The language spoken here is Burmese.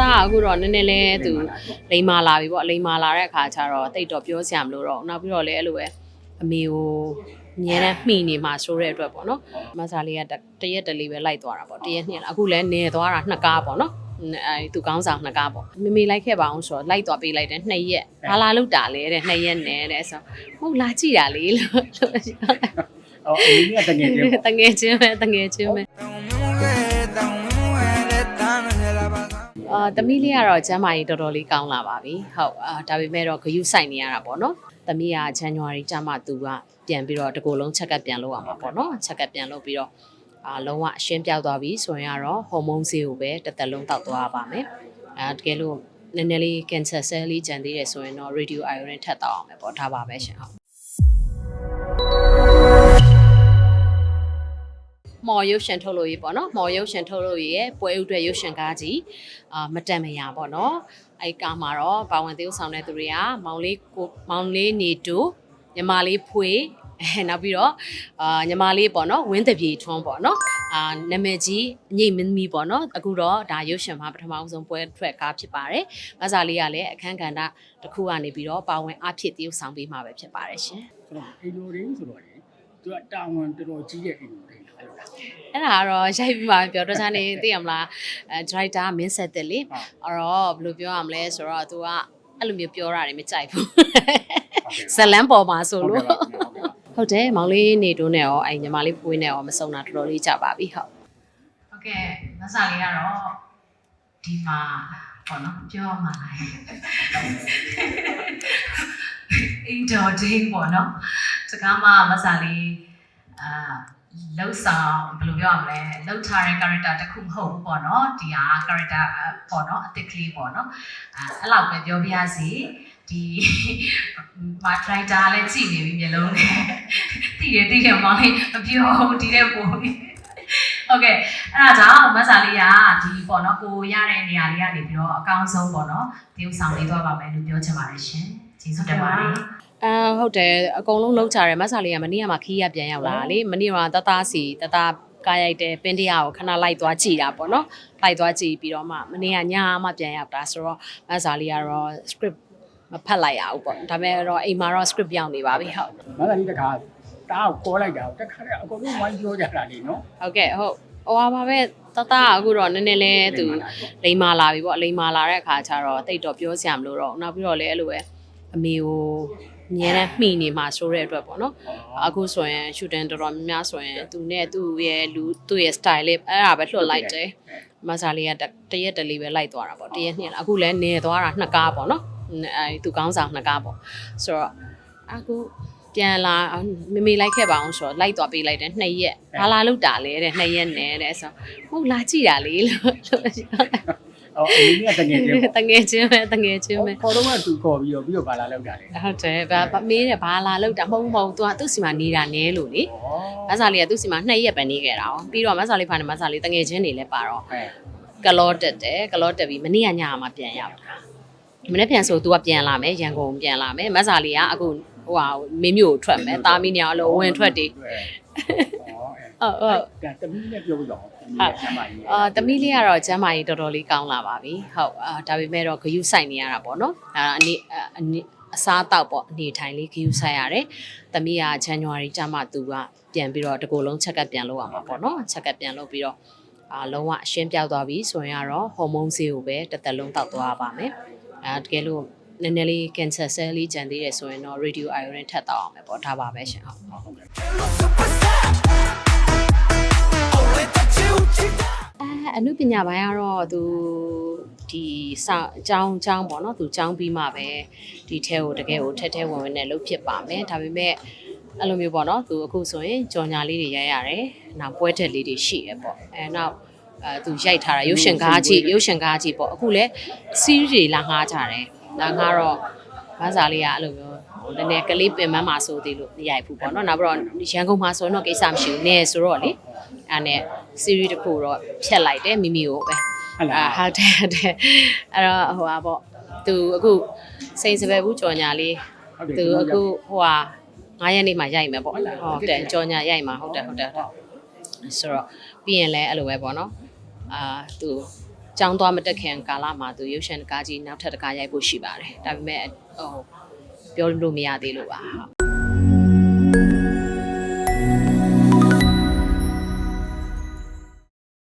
သားကအခုတော့နည်းနည်းလေးသူလိန်မာလာပြီပေါ့လိန်မာလာတဲ့အခါကျတော့တိတ်တော့ပြောစရာမလိုတော့ဘူးနောက်ပြီးတော့လည်းအဲ့လိုပဲအမေကိုအမြဲတမ်းမှီနေမှာဆိုတဲ့အတွက်ပေါ့နော်မဆာလေးကတတရက်တလေးပဲလိုက်သွားတာပေါ့တရက်နှစ်လားအခုလည်းနေသွားတာနှစ်ကားပေါ့နော်အဲသူကောင်းဆောင်နှစ်ကားပေါ့မမေလိုက်ခဲ့ပါအောင်ဆိုတော့လိုက်သွားပေးလိုက်တယ်နှစ်ရက်ဘာလာလို့တာလဲတဲ့နှစ်ရက်နဲ့တဲ့ဆိုဟုတ်လာကြည့်တာလေလို့အော်အင်းကြီးကတငယ်ချင်းပေါ့တငယ်ချင်းပဲတငယ်ချင်းပဲ အာတမီးလေးကတော့ကျမ်းမာရေးတော်တော်လေးကောင်းလာပါပြီဟုတ်အာဒါပေမဲ့တော့ဂယုစိုက်နေရတာပေါ့နော်တမီးကဇန်နဝါရီကျမှသူကပြန်ပြီးတော့တကူလုံးချက်ကပ်ပြန်လုပ်ရမှာပေါ့နော်ချက်ကပ်ပြန်လုပ်ပြီးတော့အာလုံးဝအရှင်းပြောက်သွားပြီဆိုရင်ကတော့ဟော်မုန်းဆေးကိုပဲတစ်သက်လုံးတောက်သွားရပါမယ်အဲတကယ်လို့နည်းနည်းလေး cancer cell လေးကျန်သေးတယ်ဆိုရင်တော့ radio iron ထပ်တောက်အောင်ပဲပေါ့ဒါပါပဲရှင်ဟုတ် မော်ရုပ်ရှင်ထုတ်လို့ရေးပေါ့နော်မော်ရုပ်ရှင်ထုတ်လို့ရေးရဲ့ပွဲဥတွေရုပ်ရှင်ကားကြီးအာမတန်မရပေါ့နော်အဲ့ကားမှာတော့ပါဝင်သေးဥဆောင်တဲ့သူတွေကမောင်လေးကိုမောင်လေးနေတူညီမလေးဖွေအဲနောက်ပြီးတော့အာညီမလေးပေါ့နော်ဝင်းတပြေထွန်းပေါ့နော်အာနာမည်ကြီးအငိမ့်မင်းသမီးပေါ့နော်အခုတော့ဒါရုပ်ရှင်မှာပထမဆုံးပွဲထွက်ကားဖြစ်ပါတယ်မဆာလေးကလည်းအခန်းကဏ္ဍတစ်ခုကနေပြီးတော့ပါဝင်အဖြစ်တည်ဥဆောင်ပေးမှာပဲဖြစ်ပါတယ်ရှင်ဆိုတော့အိမ်လိုရင်းဆိုတော့လေ သူကတာဝန်တော်တော်ကြီးတဲ့အိမ်လိုရင်းအဲ့လိုလားအဲ့ဒါကတော့ရိုက်ပြီးမှပြောတော့ချာနေသိရမလားအဲဒရိုက်တာမင်းဆက်တယ်လေဟုတ်အဲ့တော့ဘယ်လိုပြောရမလဲဆိုတော့ तू ကအဲ့လိုမျိုးပြောတာတွေမကြိုက်ဘူးဟုတ်ကဲ့ဇလန်းပေါ်မှာဆိုဟုတ်လို့ကဲ့ပါဟုတ်ကဲ့ပါဟုတ်တယ်မောင်လေးနေတိုးနဲ့ရောအဲ့ညီမလေးပွေးနဲ့ရောမစုံတာတော်တော်လေးကြပါပြီဟုတ်ဟုတ်ကဲ့မဆာလေးကတော့ဒီမှာပေါ့နော်ပြောမှလားအင်ဒေါ်ဒင်းပေါ့နော် စကားမှမဆာလေးအာလောက်ဆောင်ဘယ်လိုပြောရမလဲလောက်ထားတဲ့ character တစ်ခုမဟုတ်ဘူးပေါ့နော်ဒီဟာ character ပေါ့နော်အသစ်ကလေးပေါ့နော်အဲအဲ့လောက်ပဲပြောပြရစီဒီမာထရိုက်တာလည်းကြည့်နေပြီမျိုးလုံးနဲ့တည်တယ်တည်တယ်မောင်လေးမပြောဘူးဒီတဲ့ပုံလေးဟုတ်ကဲ့အဲ့ဒါကြောင့်မဆာလေးကဒီပေါ့နော်ကိုရတဲ့နေရာလေးကနေပြီးတော့အကောင်းဆုံးပေါ့နော်တရုပ်ဆောင်လေးသွားပါမယ်လို့ပြောချင်ပါတယ်ရှင်ကျေးဇူးတင်ပါတယ် အာဟုတ်တယ်အကုန်လုံးလုံးချတယ်မဆာလေးကမနေ့ကမှခီးရပြန်ရောက်လာတာလေမနေ့ကတသားစီတသားကားရိုက်တယ်ပင်တရားကိုခဏလိုက်သွားကြည့်တာပေါ့နော်လိုက်သွားကြည့်ပြီးတော့မှမနေ့ကညမှပြန်ရောက်တာဆိုတော့မဆာလေးကတော့ script မဖတ်လိုက်ရဘူးပေါ့ဒါပေမဲ့တော့အိမ်မှာတော့ script ပြောင်းနေပါပြီဟုတ်မလာကြီးတခါတားကိုခေါ်လိုက်တာတခါတည်းအကုန်လုံးဝိုင်းပြောကြတာလေနော်ဟုတ်ကဲ့ဟုတ်ဟိုပါပါပဲတတအခုတော့နည်းနည်းလေးသူလိန်မာလာပြီပေါ့လိန်မာလာတဲ့အခါကျတော့တိတ်တော့ပြောစရာမလိုတော့ဘူးနောက်ပြီးတော့လည်းအဲ့လိုပဲအမေကို အမြဲတမ်းမှီနေမှာဆိုတဲ့အတွက်ပေါ့နော်အခုဆိုရင်ရှူတန်တော်တော်များများဆိုရင်သူနဲ့သူ့ရဲ့လူသူ့ရဲ့ style လေးအဲ့ဒါပဲလွှတ်လိုက်တယ်မဆာလေးကတရက်တလေးပဲလိုက်သွားတာပေါ့တရက်နှစ်လားအခုလည်းနေသွားတာနှစ်ကားပေါ့နော်အဲသူကောင်းဆောင်နှစ်ကားပေါ့ဆိုတော့အခုပြန်လာမမေလိုက်ခဲ့ပါအောင်ဆိုတော့လိုက်သွားပေးလိုက်တယ်နှစ်ရက်ဘာလာလို့တာလဲတဲ့နှစ်ရက်နဲ့တဲ့ဆိုဟုတ်လာကြည့်တာလေလို့ အော်အင်းကြီးကတငယ်ချင်းပေါ့ တငယ်ချင်းပဲတငယ်ချင်းပဲ ခေါ်တော့ကသူခေါ်ပြီးတော့ပြီးတော့ဘာလာလောက်တာလဲ ဟုတ်တယ်ဗာဗာမေးတယ်ဘာလာလို့တာမဟုတ်ဘူးမဟုတ်ဘူး तू ကသူ့စီမှာနေတာနဲလို့လေမဆာလေးကသူ့စီမှာနှစ်ရက်ပဲနေခဲ့တာ哦ပြီးတော့မဆာလေးဖာနေမဆာလေးတငယ်ချင်းတွေလည်းပါတော့ အဲ ကလောတက်တယ်ကလောတက်ပြီးမနေ့ကညမှာပြန်ရောက်တာမနေ့ပြန်ဆို तू ကပြန်လာမယ်ရန်ကုန်ပြန်လာမယ်မဆာလေးကအခုဟိုဟာမင်းမျိုးကိုထွက်မယ်တာမီးနေအောင်လို့ဝင်ထွက်တယ် ဟုတ်ဟုတ်ဒါတမီးနဲ့ပြောပြီးတော့ဒီကမကြီးအာတမီးလေးကတော့ကျမ်းမာရေးတော်တော်လေးကောင်းလာပါပြီဟုတ်အာဒါပေမဲ့တော့ဂယုစိုက်နေရတာပေါ့နော်ဒါအနေအနေအစားတောက်ပေါ့အနေထိုင်လေးဂယုစိုက်ရတယ်တမီးကဇန်နဝါရီကျမှသူကပြန်ပြီးတော့တကူလုံးချက်ကပ်ပြန်လုပ်ရမှာပေါ့နော်ချက်ကပ်ပြန်လုပ်ပြီးတော့အာလုံးဝအရှင်းပြောက်သွားပြီဆိုရင်ကတော့ဟော်မုန်းဆေးကိုပဲတစ်သက်လုံးတောက်သွားရပါမယ်အဲတကယ်လို့နည်းနည်းလေး cancer cell လေးကျန်သေးတယ်ဆိုရင်တော့ radio iron ထပ်တောက်အောင်ပဲပေါ့ဒါပါပဲရှင်ဟုတ်ဟုတ်ကဲ့ အဲအနုပညာပိုင်းကတော့သူဒီစာအကြောင်းအကြောင်းပေါ့နော်သူအကြောင်းပြီးမှပဲဒီထဲကိုတကယ်ကိုထက်ထဲဝင်ဝင်နဲ့လုပ်ဖြစ်ပါမယ်ဒါပေမဲ့အဲ့လိုမျိုးပေါ့နော်သူအခုဆိုရင်ကြော်ညာလေးတွေရိုက်ရတယ်နောက်ပွဲတက်လေးတွေရှိရပေါ့အဲနောက်အဲသူရိုက်ထားတာရုပ်ရှင်ကားကြီးရုပ်ရှင်ကားကြီးပေါ့အခုလဲ series တွေလာငှားကြတယ်ဒါငှားတော့မဆာလေးကအဲ့လိုမျိုးဟို နည်းနည်းကလေးပင်မမှာဆိုသေးလို့မရိုက်ဘူးပေါ့နော်နောက်ပြီးတော့ရန်ကုန်မှာဆိုရင်တော့ကိစ္စမရှိဘူးနည်းဆိုတော့လေအဲ့နဲ့ series တစ်ခုတော့ဖြတ်လိုက်တယ်မိမိကိုပဲဟုတ်လားအာဟုတ်တယ်ဟုတ်တယ်အဲ့တော့ဟိုပါပေါ့သူအခုစိန်စပယ်ဘူးကြော်ညာလေးသူအခုဟိုဟာ9ရက်နေ့မှရိုက်မယ်ပေါ့ဟုတ်တယ်ကြော်ညာရိုက်မှာဟုတ်တယ်ဟုတ်တယ်ဟုတ်တယ်ဆိုတော့ပြီးရင်လည်းအဲ့လိုပဲပေါ့နော်အာသူကျောင်းသွားမတက်ခင်ကာလမှာသူရုပ်ရှင်တကားကြီးနောက်ထပ်တကားရိုက်ဖို့ရှိပါတယ်ဒါပေမဲ့ဟို ပြောလို့မရသေးလို့ပါဟုတ်